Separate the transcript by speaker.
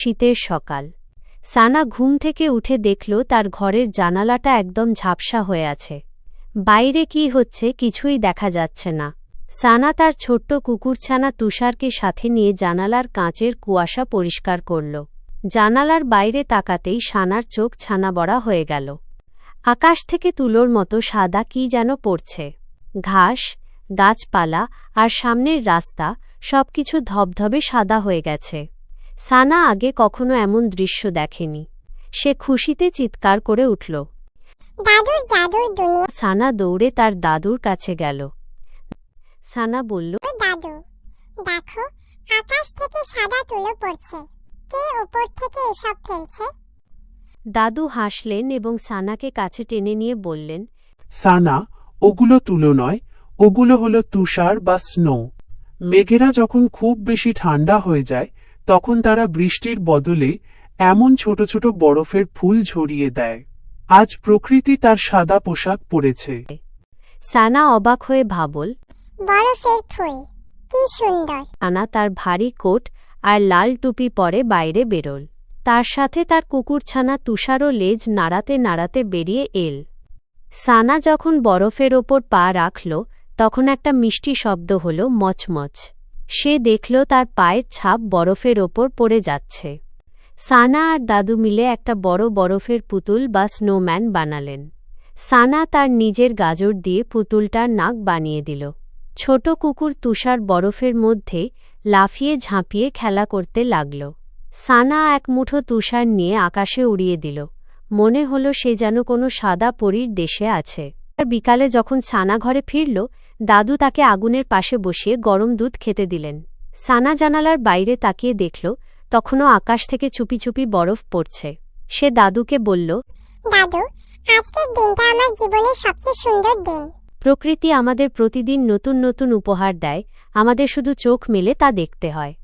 Speaker 1: শীতের সকাল। সানা ঘুম থেকে উঠে দেখল তার ঘরের জানালাটা একদম ঝাপসা হয়ে আছে। বাইরে কি হচ্ছে কিছুই দেখা যাচ্ছে না। সানা তার ছোট্ট কুকুরছানা তুষারকে সাথে নিয়ে জানালার কাঁচের কুয়াশা পরিষ্কার করল। জানালার বাইরে তাকাতেই সানার চোখ ছানা বড়া হয়ে গেল। আকাশ থেকে তুলোর মতো সাদা কি যেন পড়ছে। ঘাস, গাছপালা আর সামনের রাস্তা সবকিছু ধবধবে সাদা হয়ে গেছে। সানা আগে কখনো এমন দৃশ্য দেখেনি। সে খুশিতে চিৎকার করে উঠল।
Speaker 2: দাদুর জাদুর দুনিয়া।
Speaker 1: সানা দৌড়ে তার দাদুর কাছে গেল। সানা বলল
Speaker 2: দাদু দেখো আকাশ থেকে সাদা তুলো পড়ছে। কে উপর থেকে এসব ফেলছে?
Speaker 1: দাদু হাসলেন এবং সানাকে কাছে টেনে নিয়ে বললেন
Speaker 3: সানা ওগুলো তুলো নয় ওগুলো হলো তুষার বা স্নো। মেঘেরা যখন খুব বেশি ঠান্ডা হয়ে যায় তখন তারা বৃষ্টির বদলে এমন ছোট ছোট বরফের ফুল ঝরিয়ে দেয়। আজ প্রকৃতি তার সাদা পোশাক পরেছে।
Speaker 1: সানা অবাক হয়ে ভাবল
Speaker 2: বরফের ফুল কি সুন্দর।
Speaker 1: সানা তার ভারী কোট আর লাল টুপি পরে বাইরে বেরোল। তার সাথে তার কুকুরছানা তুষারও লেজ নাড়াতে নাড়াতে বেরিয়ে এল। সানা যখন বরফের ওপর পা রাখল তখন একটা মিষ্টি শব্দ হল মচমচ। সে দেখল তার পায়ের ছাপ বরফের ওপর পড়ে যাচ্ছে। সানা আর দাদু মিলে একটা বড় বরফের পুতুল বা স্নোম্যান বানালেন। সানা তার নিজের গাজর দিয়ে পুতুলটার নাক বানিয়ে দিল। ছোট কুকুর তুষার বরফের মধ্যে লাফিয়ে ঝাঁপিয়ে খেলা করতে লাগল। সানা এক মুঠো তুষার নিয়ে আকাশে উড়িয়ে দিল। মনে হল সে যেন কোনো সাদা পরীর দেশে আছে। বিকালে যখন সানা ঘরে ফিরল দাদু তাকে আগুনের পাশে বসিয়ে গরম দুধ খেতে দিলেন। সানা জানালার বাইরে তাকিয়ে দেখল তখনও আকাশ থেকে চুপি চুপি বরফ পড়ছে। সে দাদুকে বলল
Speaker 2: দাদু আজকের দিনটা আমার জীবনের সবচেয়ে সুন্দর দিন।
Speaker 1: প্রকৃতি আমাদের প্রতিদিন নতুন নতুন উপহার দেয় আমাদের শুধু চোখ মেলে তা দেখতে হয়।